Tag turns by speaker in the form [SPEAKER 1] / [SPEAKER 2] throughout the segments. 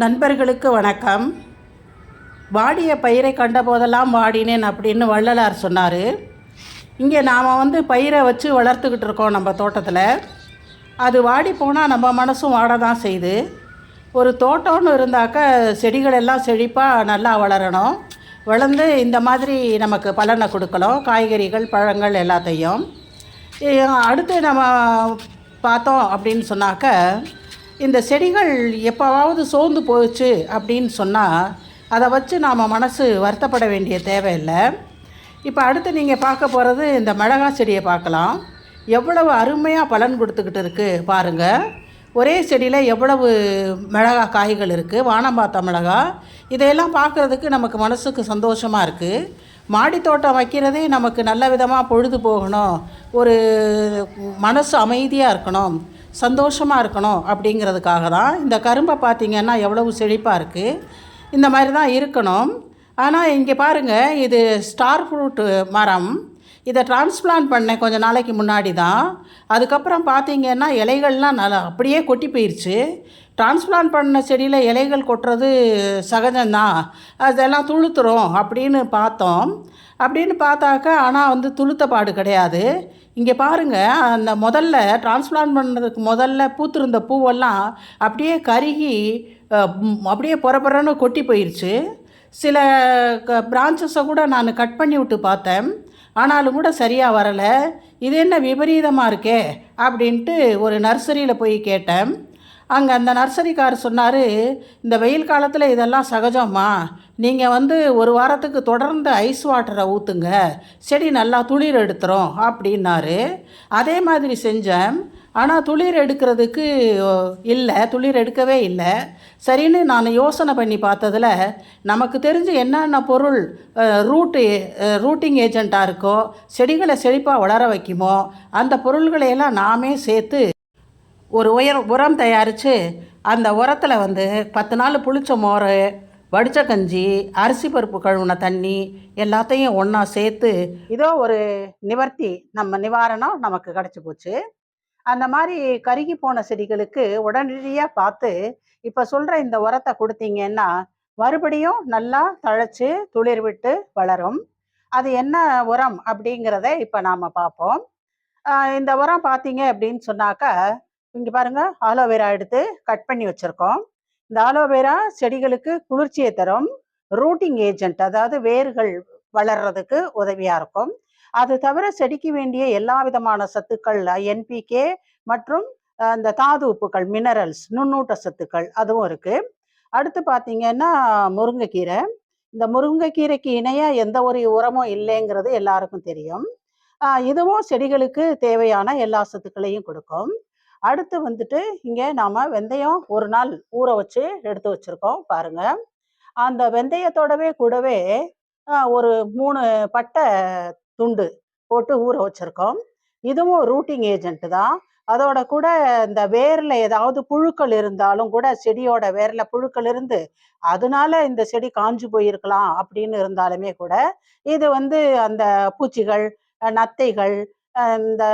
[SPEAKER 1] நண்பர்களுக்கு வணக்கம். வாடிய பயிரை கண்டபோதெல்லாம் வாடினேன் அப்படின்னு வள்ளலார் சொன்னார். இங்கே நாம் வந்து பயிரை வச்சு வளர்த்துக்கிட்டு இருக்கோம் நம்ம தோட்டத்தில். அது வாடி போனால் நம்ம மனசும் வாட தான் செய்யுது ஒரு தோட்டம்னு இருந்தாக்க செடிகள் எல்லாம் செழிப்பாக நல்லா வளரணும். வளர்ந்து இந்த மாதிரி நமக்கு பலனை கொடுக்கணும். காய்கறிகள் பழங்கள் எல்லாத்தையும். அடுத்து நம்ம பார்த்தோம் அப்படின்னு சொன்னாக்க இந்த செடிகள் எப்போவாவது சோர்ந்து போச்சு அப்படின்னு சொன்னால் அதை வச்சு நாம் மனசு வருத்தப்பட வேண்டிய தேவையில்லை. இப்போ அடுத்து நீங்கள் பார்க்க போகிறது இந்த மிளகா செடியை பார்க்கலாம். எவ்வளவு அருமையாக பலன் கொடுத்துக்கிட்டு இருக்குது பாருங்கள் ஒரே செடியில் எவ்வளவு மிளகா காய்கள் இருக்குது வானம்பாத்த மிளகா. இதையெல்லாம் பார்க்குறதுக்கு நமக்கு மனசுக்கு சந்தோஷமாக இருக்குது மாடி தோட்டம் வைக்கிறதே நமக்கு நல்ல விதமாக பொழுது போகணும். ஒரு மனசு அமைதியாக இருக்கணும். சந்தோஷமாக இருக்கணும் அப்படிங்கிறதுக்காக தான் இந்த கரும்பை பார்த்திங்கன்னா எவ்வளவு செழிப்பாக இருக்குது இந்த மாதிரி தான் இருக்கணும். ஆனால் இங்கே பாருங்கள் இது ஸ்டார் ஃப்ரூட்டு மரம். இதை டிரான்ஸ்பிளான்ட் பண்ணேன் கொஞ்சம் நாளைக்கு முன்னாடி தான். அதுக்கப்புறம் பார்த்தீங்கன்னா இலைகள்லாம் நல்லா அப்படியே கொட்டி போயிடுச்சு டிரான்ஸ்பிளான்ட் பண்ண செடியில் இலைகள் கொட்டுறது சகஜம்தான். அதெல்லாம் துளுத்துறோம் அப்படின்னு பார்த்தோம். அப்படின்னு பார்த்தாக்கா ஆனால் வந்து துளுத்த பாடு கிடையாது. இங்கே பாருங்கள் அந்த முதல்ல டிரான்ஸ்பிளான்ட் பண்ணுறதுக்கு முதல்ல பூத்திருந்த பூவெல்லாம் அப்படியே கருகி அப்படியே புறப்புறன்னு கொட்டி போயிடுச்சு சில க பிரான்ச்சஸை கூட நான் கட் பண்ணி விட்டு பார்த்தேன். ஆனாலும் கூட சரியாக வரலை. இது என்ன விபரீதமாக இருக்கே அப்படின்ட்டு ஒரு நர்சரியில் போய் கேட்டேன். அங்கே அந்த நர்சரிக்கார் சொன்னார் இந்த வெயில் காலத்தில் இதெல்லாம் சகஜம்மா. நீங்கள் வந்து ஒரு வாரத்துக்கு தொடர்ந்து ஐஸ் வாட்டரை ஊற்றுங்க செடி நல்லா துளிர் எடுத்துரும் அப்படின்னாரு. அதே மாதிரி செஞ்சேன். ஆனால் துளிர் எடுக்கிறதுக்கு இல்லை துளிர் எடுக்கவே இல்லை. சரின்னு நான் யோசனை பண்ணி பார்த்ததில் நமக்கு தெரிஞ்சு என்னென்ன பொருள் ரூட்டு ரூட்டிங் ஏஜெண்ட்டாக இருக்கோ செடிகளை செழிப்பாக வளர வைக்குமோ அந்த பொருள்களையெல்லாம் நாமே சேர்த்து ஒரு உயர் உரம் தயாரித்து அந்த உரத்தில் வந்து பத்து நாள் புளிச்ச மோர் வடிச்ச கஞ்சி அரிசி பருப்பு கழுவுன தண்ணி எல்லாத்தையும் ஒன்றா சேர்த்து இதோ ஒரு நிவர்த்தி நம்ம நிவாரணம் நமக்கு கிடச்சி போச்சு. அந்த மாதிரி கருகி போன செடிகளுக்கு உடனடியாக பார்த்து இப்போ சொல்கிற இந்த உரத்தை கொடுத்தீங்கன்னா மறுபடியும் நல்லா தழைச்சி துளிர் விட்டு வளரும். அது என்ன உரம் அப்படிங்கிறத இப்போ நாம் பார்ப்போம். இந்த உரம் பார்த்தீங்க அப்படின்னு சொன்னாக்கா இங்கே பாருங்க ஆலோவேரா எடுத்து கட் பண்ணி வச்சுருக்கோம். இந்த ஆலோவேரா செடிகளுக்கு குளிர்ச்சியை தரும் ரூட்டிங் ஏஜென்ட் அதாவது வேர்கள் வளர்றதுக்கு உதவியாக இருக்கும். அது தவிர செடிக்கு வேண்டிய எல்லா விதமான சத்துக்கள் என்பிகே மற்றும் அந்த இந்த தாது உப்புக்கள் மினரல்ஸ் நுண்ணூட்ட சத்துக்கள் அதுவும் இருக்குது அடுத்து பார்த்தீங்கன்னா முருங்கைக்கீரை. இந்த முருங்கைக்கீரைக்கு இணையாக எந்த ஒரு உரமும் இல்லைங்கிறது எல்லாருக்கும் தெரியும். இதுவும் செடிகளுக்கு தேவையான எல்லா சத்துக்களையும் கொடுக்கும். அடுத்து வந்துட்டு இங்கே நாம் வெந்தயம் ஒரு நாள் ஊற வச்சு எடுத்து வச்சுருக்கோம் பாருங்கள் அந்த வெந்தயத்தோடவே கூடவே ஒரு மூணு பட்டை துண்டு போட்டு ஊற வச்சிருக்கோம். இதுவும் ரூட்டிங் ஏஜென்ட் தான். அதோட கூட இந்த வேரில் ஏதாவது புழுக்கள் இருந்தாலும் கூட செடியோட வேரில் புழுக்கள் இருந்து அதனால இந்த செடி காஞ்சு போயிருக்கலாம் அப்படின்னு இருந்தாலுமே கூட இது வந்து அந்த பூச்சிகள் நத்தைகள் இந்த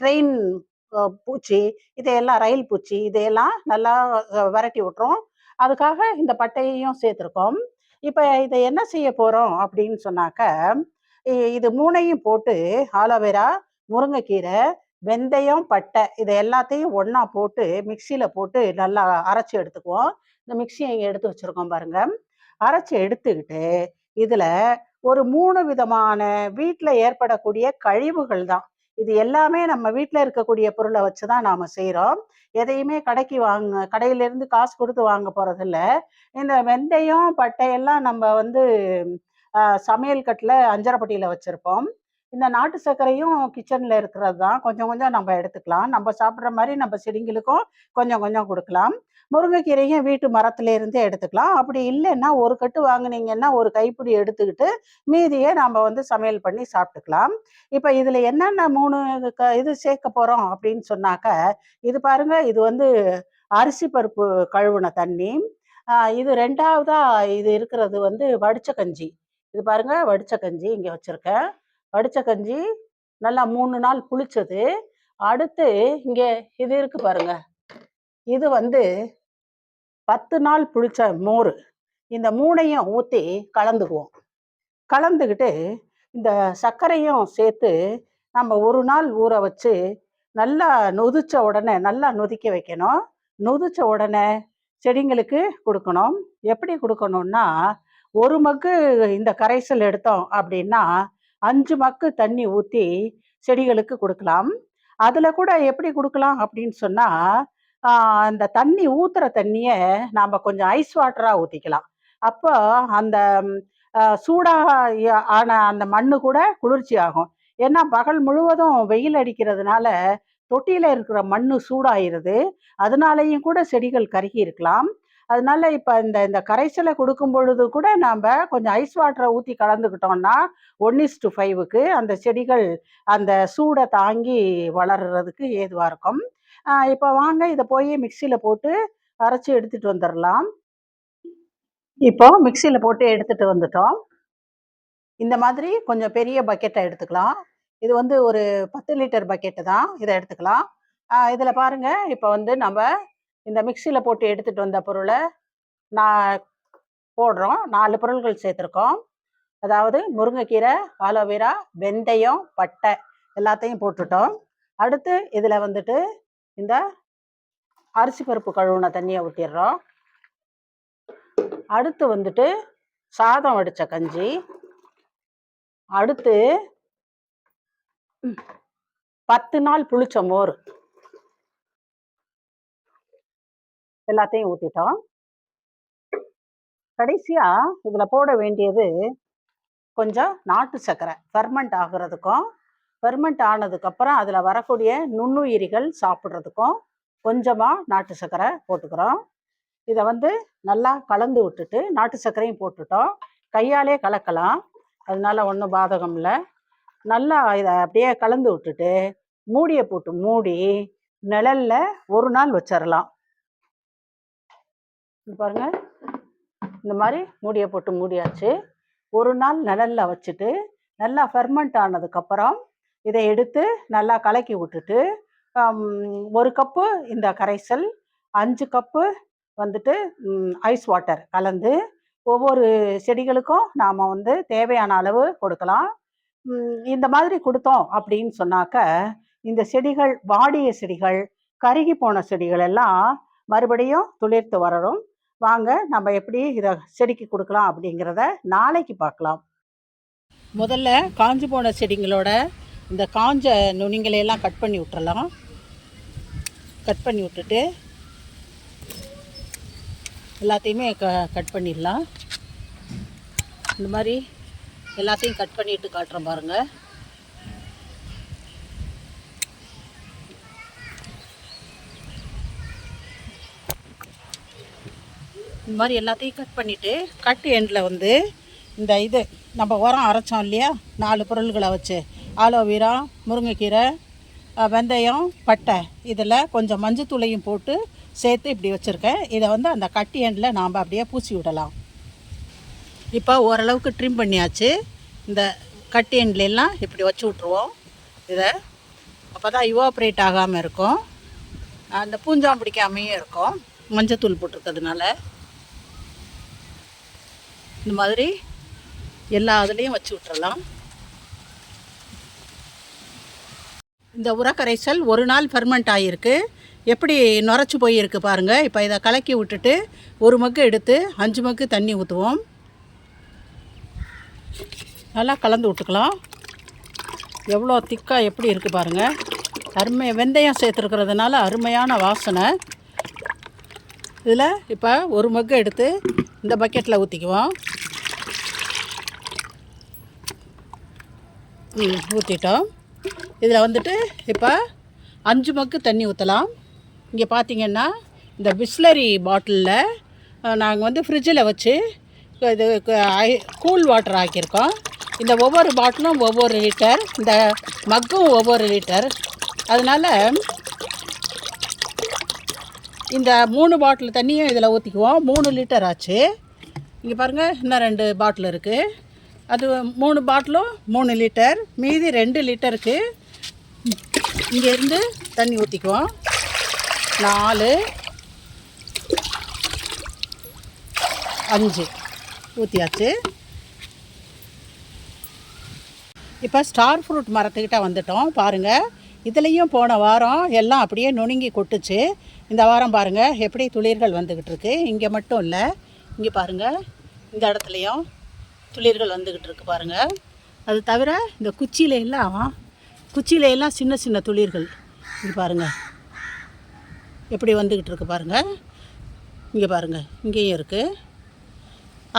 [SPEAKER 1] ட்ரெயின் பூச்சி இதையெல்லாம் ரயில் பூச்சி இதையெல்லாம் நல்லா விரட்டி விட்டுரும். அதுக்காக இந்த பட்டையையும் சேர்த்துருக்கோம். இப்போ இதை என்ன செய்ய போகிறோம் அப்படின்னு சொன்னாக்க இது மூணையும் போட்டு ஆலோவேரா முருங்கைக்கீரை வெந்தயம் பட்டை இதை எல்லாத்தையும் ஒன்றா போட்டு மிக்சியில் போட்டு நல்லா அரைச்சி எடுத்துக்குவோம். இந்த மிக்சியை இங்கே எடுத்து வச்சிருக்கோம் பாருங்க. அரைச்சி எடுத்துக்கிட்டு இதில் ஒரு மூணு விதமான வீட்டில் ஏற்படக்கூடிய கழிவுகள் தான். இது எல்லாமே நம்ம வீட்டில் இருக்கக்கூடிய பொருளை வச்சு தான் நாம் செய்கிறோம் எதையுமே கடைக்கு வாங்க கடையிலேருந்து காசு கொடுத்து வாங்க போகிறதில்ல இந்த வெந்தயம் பட்டையெல்லாம் நம்ம வந்து ஆஹ், சமையல் கட்டில் அஞ்சரைப்பட்டியில் வச்சுருப்போம். இந்த நாட்டு சர்க்கரையும் கிச்சனில் இருக்கிறது தான் கொஞ்சம் கொஞ்சம் நம்ம எடுத்துக்கலாம். நம்ம சாப்பிட்ற மாதிரி நம்ம செடிங்களுக்கும் கொஞ்சம் கொஞ்சம் கொடுக்கலாம். முருங்கைக்கீரையும் வீட்டு மரத்துல இருந்தே எடுத்துக்கலாம். அப்படி இல்லைன்னா ஒரு கட்டு வாங்குனீங்கன்னா ஒரு கைப்பிடி எடுத்துக்கிட்டு மீதியை நம்ம வந்து சமையல் பண்ணி சாப்பிட்டுக்கலாம். இப்போ இதில் என்னென்ன மூணு க இது சேர்க்க போகிறோம் அப்படின்னு சொன்னாக்க இது பாருங்க இது வந்து அரிசி பருப்பு கழுவுன தண்ணி. இது ரெண்டாவதா இது இருக்கிறது வந்து வடிச்ச கஞ்சி. இது பாருங்க வடிச்ச கஞ்சி இங்கே வச்சுருக்கேன். வடித்த கஞ்சி நல்லா மூணு நாள் புளிச்சது. அடுத்து இங்கே இது இருக்கு பாருங்க. இது வந்து பத்து நாள் புளிச்ச மோர். இந்த மூணையும் ஊற்றி கலந்துக்குவோம். கலந்துக்கிட்டு இந்த சர்க்கரையும் சேர்த்து நம்ம ஒரு நாள் ஊற வச்சு நல்லா நொதிச்ச உடனே நல்லா நொதிக்க வைக்கணும். நொதிச்ச உடனே செடிங்களுக்கு கொடுக்கணும். எப்படி கொடுக்கணும்னா ஒரு மக்கு இந்த கரைசல் எடுத்தோம் அப்படின்னா அஞ்சு மக்கு தண்ணி ஊற்றி செடிகளுக்கு கொடுக்கலாம். அதில் கூட எப்படி கொடுக்கலாம் அப்படின்னு சொன்னால் அந்த தண்ணி ஊற்றுற தண்ணியை நாம் கொஞ்சம் ஐஸ் வாட்டராக ஊற்றிக்கலாம் அப்போ அந்த சூடாக ஆன அந்த மண்ணு கூட குளிர்ச்சி ஆகும். ஏன்னா பகல் முழுவதும் வெயில் அடிக்கிறதுனால தொட்டியில் இருக்கிற மண் சூடாயிருது. அதனாலையும் கூட செடிகள் கருகி இருக்கலாம். அதனால இப்போ இந்த இந்த கரைசலை கொடுக்கும் பொழுது கூட நாம் கொஞ்சம் ஐஸ் வாட்டரை ஊற்றி கலந்துக்கிட்டோம்னா ஒன் இஸ் டு ஃபைவுக்கு அந்த செடிகள் அந்த சூடை தாங்கி வளர்கிறதுக்கு ஏதுவாக இருக்கும். இப்போ வாங்க இதை போய் மிக்சியில் போட்டு அரைச்சி எடுத்துகிட்டு வந்துடலாம் இப்போ மிக்சியில் போட்டு எடுத்துகிட்டு வந்துட்டோம். இந்த மாதிரி கொஞ்சம் பெரிய பக்கெட்டை எடுத்துக்கலாம். இது வந்து ஒரு பத்து லிட்டர் பக்கெட்டு தான். இதை எடுத்துக்கலாம். இதில் பாருங்கள் இப்போ வந்து நம்ம இந்த மிக்சியில் போட்டு எடுத்துகிட்டு வந்த பொருளை நான் போடுறோம். நாலு பொருள்கள் சேர்த்துருக்கோம். அதாவது முருங்கைக்கீரை ஆலோவேரா வெந்தயம் பட்டை எல்லாத்தையும் போட்டுட்டோம். அடுத்து இதில் வந்துட்டு இந்த அரிசி பருப்பு கழுவுன தண்ணியை ஊற்றிடுறோம் அடுத்து வந்துட்டு சாதம் வடித்த கஞ்சி. அடுத்து பத்து நாள் புளிச்ச மோர். எல்லாத்தையும் ஊற்றிட்டோம் கடைசியாக இதில் போட வேண்டியது கொஞ்சம் நாட்டு சர்க்கரை. ஃபெர்மெண்ட் ஆகுறதுக்கும் ஃபெர்மெண்ட் ஆனதுக்கப்புறம் அதில் வரக்கூடிய நுண்ணுயிரிகள் சாப்பிட்றதுக்கும் கொஞ்சமாக நாட்டு சர்க்கரை போட்டுக்கிறோம். இதை வந்து நல்லா கலந்து விட்டுட்டு நாட்டு சர்க்கரையும் போட்டுட்டோம். கையாலே கலக்கலாம். அதனால ஒன்றும் பாதகம் இல்லை. நல்லா இதை அப்படியே கலந்து விட்டுட்டு மூடியை போட்டு மூடி நிழல்ல ஒரு நாள் வச்சிடலாம் பாருங்க. இந்த மாதிரி மூடியை போட்டு மூடியாச்சு. ஒரு நாள் நிழலில் வச்சுட்டு நல்லா ஃபெர்மெண்ட் ஆனதுக்கப்புறம் இதை எடுத்து நல்லா கலக்கி விட்டுட்டு ஒரு கப்பு இந்த கரைசல் அஞ்சு கப்பு வந்துட்டு ஐஸ் வாட்டர் கலந்து ஒவ்வொரு செடிகளுக்கும் நாம் வந்து தேவையான அளவு கொடுக்கலாம். இந்த மாதிரி கொடுத்தோம் அப்படின்னு சொன்னாக்க இந்த செடிகள் வாடிய செடிகள் கருகி போன செடிகள் எல்லாம் மறுபடியும் துளிர்த்து வரணும் வாங்க நம்ம எப்படி இதை செடிக்கு கொடுக்கலாம் அப்படிங்கிறத நாளைக்கு பார்க்கலாம். முதல்ல காஞ்சி போன செடிங்களோட இந்த காஞ்ச நுனிங்களையெல்லாம் கட் பண்ணி விட்டுறலாம். கட் பண்ணி விட்டுட்டு எல்லாத்தையுமே க கட் பண்ணிடலாம். இந்த மாதிரி எல்லாத்தையும் கட் பண்ணிட்டு காட்டுறேன் பாருங்கள் இந்த மாதிரி எல்லாத்தையும் கட் பண்ணிவிட்டு கட் எண்டில் வந்து இந்த இது நம்ம உரம் அரைச்சோம் இல்லையா? நாலு பொருள்களை வச்சு. ஆலோவீரா முருங்கைக்கீரை வெந்தயம் பட்டை. இதில் கொஞ்சம் மஞ்சத்தூளையும் போட்டு சேர்த்து இப்படி வச்சுருக்கேன். இதை வந்து அந்த கட்டி எண்டில் நாம் அப்படியே பூசி விடலாம். இப்போ ஓரளவுக்கு ட்ரிம் பண்ணியாச்சு. இந்த கட்டி எண்ட்லாம் இப்படி வச்சு விட்ருவோம் இதை அப்போ தான் இவாப்ரேட் ஆகாமல் இருக்கும். அந்த பூஞ்சாம் பிடிக்காமையும் இருக்கும். மஞ்சத்தூள் போட்டிருக்கிறதுனால. இந்த மாதிரி எல்லா இதுலேயும் வச்சு விட்டுறலாம். இந்த உரக்கரைசல் ஒரு நாள் ஃபெர்மெண்ட் ஆகியிருக்கு எப்படி நுரைச்சி போயிருக்கு பாருங்கள் இப்போ இதை கலக்கி விட்டுட்டு ஒரு மக்கு எடுத்து அஞ்சு மக்கு தண்ணி ஊற்றுவோம் நல்லா கலந்து விட்டுக்கலாம். எவ்வளோ திக்காக எப்படி இருக்குது பாருங்கள் அருமை வெந்தயம் சேர்த்துருக்கிறதுனால அருமையான வாசனை. இதில் இப்போ ஒரு மக்கு எடுத்து இந்த பக்கெட்டில் ஊற்றிக்குவோம் ஊற்றிட்டோம் இதில் வந்துட்டு இப்போ அஞ்சு மக்கு தண்ணி ஊற்றலாம் இங்கே பார்த்தீங்கன்னா இந்த பிஸ்லரி பாட்டிலில் நாங்கள் வந்து ஃப்ரிட்ஜில் வச்சு இது கூல் வாட்டர் ஆக்கியிருக்கோம். இந்த ஒவ்வொரு பாட்டிலும் ஒவ்வொரு லிட்டர் இந்த மக்கும் ஒவ்வொரு லிட்டர் அதனால் இந்த மூணு பாட்டில் தண்ணியும் இதில் ஊற்றிக்குவோம் மூணு லிட்டர் ஆச்சு. இங்கே பாருங்கள் இன்னும் ரெண்டு பாட்டில் இருக்குது அது மூணு பாட்டிலும் மூணு லிட்டர் மீதி ரெண்டு லிட்டருக்கு இங்கேருந்து தண்ணி ஊற்றிக்குவோம் நாலு அஞ்சு. ஊற்றியாச்சு இப்போ ஸ்டார் ஃப்ரூட் மரத்துக்கிட்ட வந்துட்டோம். பாருங்கள் இதுலேயும் போன வாரம் எல்லாம் அப்படியே நுணுங்கி கொட்டுச்சு. இந்த வாரம் பாருங்கள் எப்படி துளிர்கள் வந்துக்கிட்டு இருக்கு. இங்கே மட்டும் இல்லை இங்கே பாருங்கள் இந்த இடத்துலையும் துளிர்கள் வந்துக்கிட்டு இருக்கு பாருங்கள் அது தவிர இந்த குச்சியில எல்லாம் குச்சியில எல்லாம் சின்ன சின்ன துளிர்கள். இங்கே பாருங்கள் எப்படி வந்துக்கிட்டு இருக்கு பாருங்கள் இங்கே பாருங்கள் இங்கேயும் இருக்குது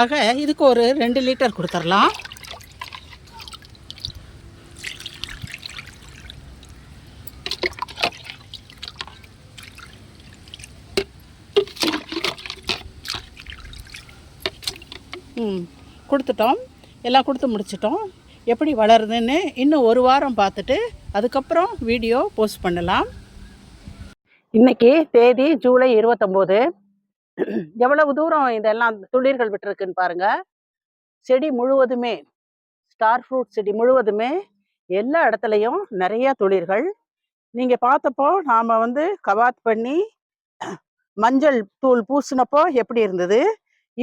[SPEAKER 1] ஆக இதுக்கு ஒரு ரெண்டு லிட்டர் கொடுத்துர்லாம். ம். கொடுத்துட்டோம். எல்லாம் கொடுத்து முடிச்சிட்டோம். எப்படி வளருதுன்னு இன்னும் ஒரு வாரம் பார்த்துட்டு அதுக்கப்புறம் வீடியோ போஸ்ட் பண்ணலாம். இன்னைக்கு தேதி ஜூலை இருபத்தொம்போது. எவ்வளவு தூரம் இதெல்லாம் துளிர்கள் விட்டுருக்குன்னு பாருங்க. செடி முழுவதுமே ஸ்டார் ஃப்ரூட் செடி முழுவதுமே எல்லா இடத்துலையும் நிறைய துளிர்கள். நீங்கள் பார்த்தப்போ நாம் வந்து கவாத் பண்ணி மஞ்சள் தூள் பூசினப்போ எப்படி இருந்தது?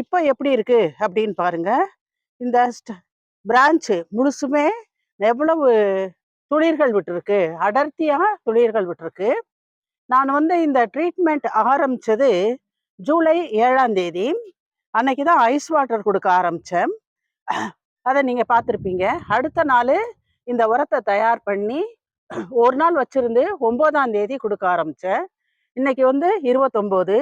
[SPEAKER 1] இப்போ எப்படி இருக்கு அப்படின்னு பாருங்க. இந்த பிரான்ச்சு முழுசுமே எவ்வளவு துளிர்கள் விட்டுருக்கு? அடர்த்தியாக துளிர்கள் விட்டுருக்கு. நான் வந்து இந்த ட்ரீட்மெண்ட் ஆரம்பித்தது ஜூலை ஏழாம் தேதி. அன்னைக்கு தான் ஐஸ் வாட்டர் கொடுக்க ஆரம்பித்தேன் அதை நீங்கள் பார்த்துருப்பீங்க. அடுத்த நாள் இந்த உரத்தை தயார் பண்ணி ஒரு நாள் வச்சுருந்து ஒம்போதாம் தேதி கொடுக்க ஆரம்பித்தேன் இன்னைக்கு வந்து இருபத்தொம்போது.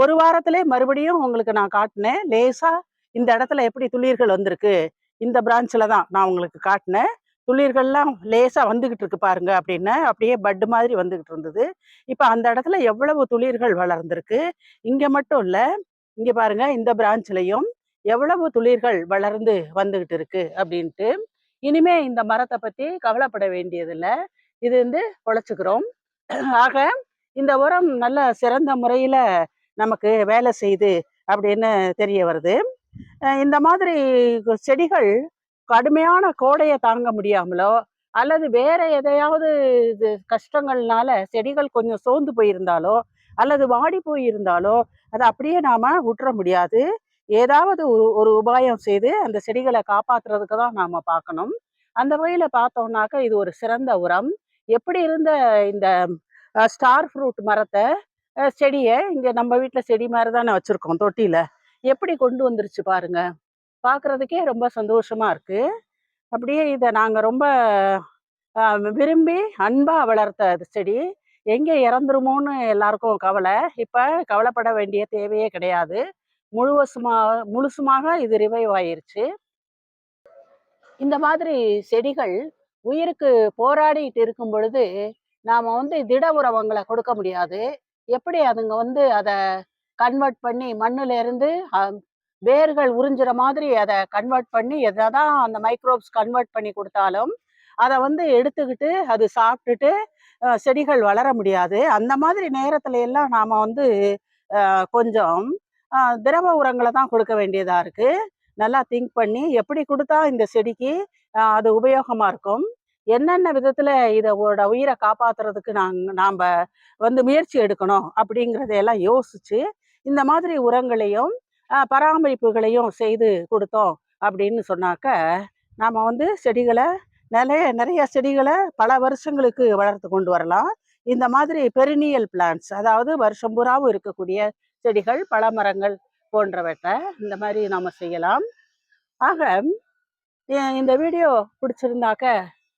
[SPEAKER 1] ஒரு வாரத்திலே மறுபடியும் உங்களுக்கு நான் காட்டினேன். லேசா இந்த இடத்துல எப்படி துளிர்கள் வந்திருக்கு? இந்த பிரான்ச்சில் தான் நான் உங்களுக்கு காட்டினேன். துளிர்கள்லாம் லேசாக வந்துக்கிட்டு இருக்கு பாருங்க அப்படின்னு. அப்படியே பட்டு மாதிரி வந்துக்கிட்டு இருந்தது. இப்போ அந்த இடத்துல எவ்வளவு துளிர்கள் வளர்ந்துருக்கு? இங்கே மட்டும் இல்லை இங்கே பாருங்க இந்த பிரான்ச்லயும் எவ்வளவு துளிர்கள் வளர்ந்து வந்துக்கிட்டு இருக்கு அப்படின்ட்டு. இனிமே இந்த மரத்தை பற்றி கவலைப்பட வேண்டியதில்லை. இது வந்து உழைச்சிக்கிறோம் ஆக இந்த உரம் நல்ல சிறந்த முறையில் நமக்கு வேலை செய்யுது அப்படின்னு தெரிய வருது. இந்த மாதிரி செடிகள் கடுமையான கோடையை தாங்க முடியாமலோ அல்லது வேற எதையாவது இது கஷ்டங்கள்னால செடிகள் கொஞ்சம் சோர்ந்து போயிருந்தாலோ அல்லது வாடி போயிருந்தாலோ அதை அப்படியே நாம் விட்டுற முடியாது. ஏதாவது ஒரு ஒரு உபாயம் செய்து அந்த செடிகளை காப்பாற்றுறதுக்கு தான் நாம் பார்க்கணும். அந்த வகையில் பார்த்தோம்னாக்க இது ஒரு சிறந்த உரம். எப்படி இருந்த இந்த ஸ்டார் ஃப்ரூட் மரத்தை செடியை இங்கே நம்ம வீட்டில் செடி மாதிரி தானே வச்சுருக்கோம் தொட்டியில். எப்படி கொண்டு வந்துருச்சு பாருங்க. பார்க்குறதுக்கே ரொம்ப சந்தோஷமாக இருக்குது அப்படியே இதை நாங்கள் ரொம்ப விரும்பி அன்பாக வளர்த்த அது செடி. எங்கே இறந்துருமோன்னு எல்லாருக்கும் கவலை. இப்போ கவலைப்பட வேண்டிய தேவையே கிடையாது. முழுவசுமா முழுசுமாக இது ரிவைவ் ஆயிருச்சு. இந்த மாதிரி செடிகள் உயிருக்கு போராடிட்டு இருக்கும் பொழுது நாம் வந்து திட உரவங்களை கொடுக்க முடியாது. எப்படி அதுங்க வந்து அதை கன்வெர்ட் பண்ணி மண்ணுல இருந்து வேர்கள் உறிஞ்சுற மாதிரி அதை கன்வெர்ட் பண்ணி எதை தான் அந்த மைக்ரோப்ஸ் கன்வெர்ட் பண்ணி கொடுத்தாலும் அதை வந்து எடுத்துக்கிட்டு அது சாப்பிட்டுட்டு செடிகள் வளர முடியாது. அந்த மாதிரி நேரத்துல எல்லாம் நாம வந்து கொஞ்சம் திரவ உரங்களை தான் கொடுக்க வேண்டியதா இருக்கு. நல்லா திங்க் பண்ணி எப்படி கொடுத்தா இந்த செடிக்கு அது உபயோகமா இருக்கும்? என்னென்ன விதத்துல இதோட உயிரை காப்பாத்துறதுக்கு நாங்க நாம வந்து முயற்சி எடுக்கணும் அப்படிங்கிறதையெல்லாம் யோசிச்சு இந்த மாதிரி உரங்களையும் பராமரிப்புகளையும் செய்து கொடுத்தோம் அப்படின்னு சொன்னாக்க நாம் வந்து செடிகளை நிறைய நிறைய செடிகளை பல வருஷங்களுக்கு வளர்த்து கொண்டு வரலாம். இந்த மாதிரி பெரினியல் பிளான்ஸ் அதாவது வருஷம் பூராவும் இருக்கக்கூடிய செடிகள் பழமரங்கள் போன்றவற்றை இந்த மாதிரி நாம் செய்யலாம். ஆக இந்த வீடியோ பிடிச்சிருந்தாக்க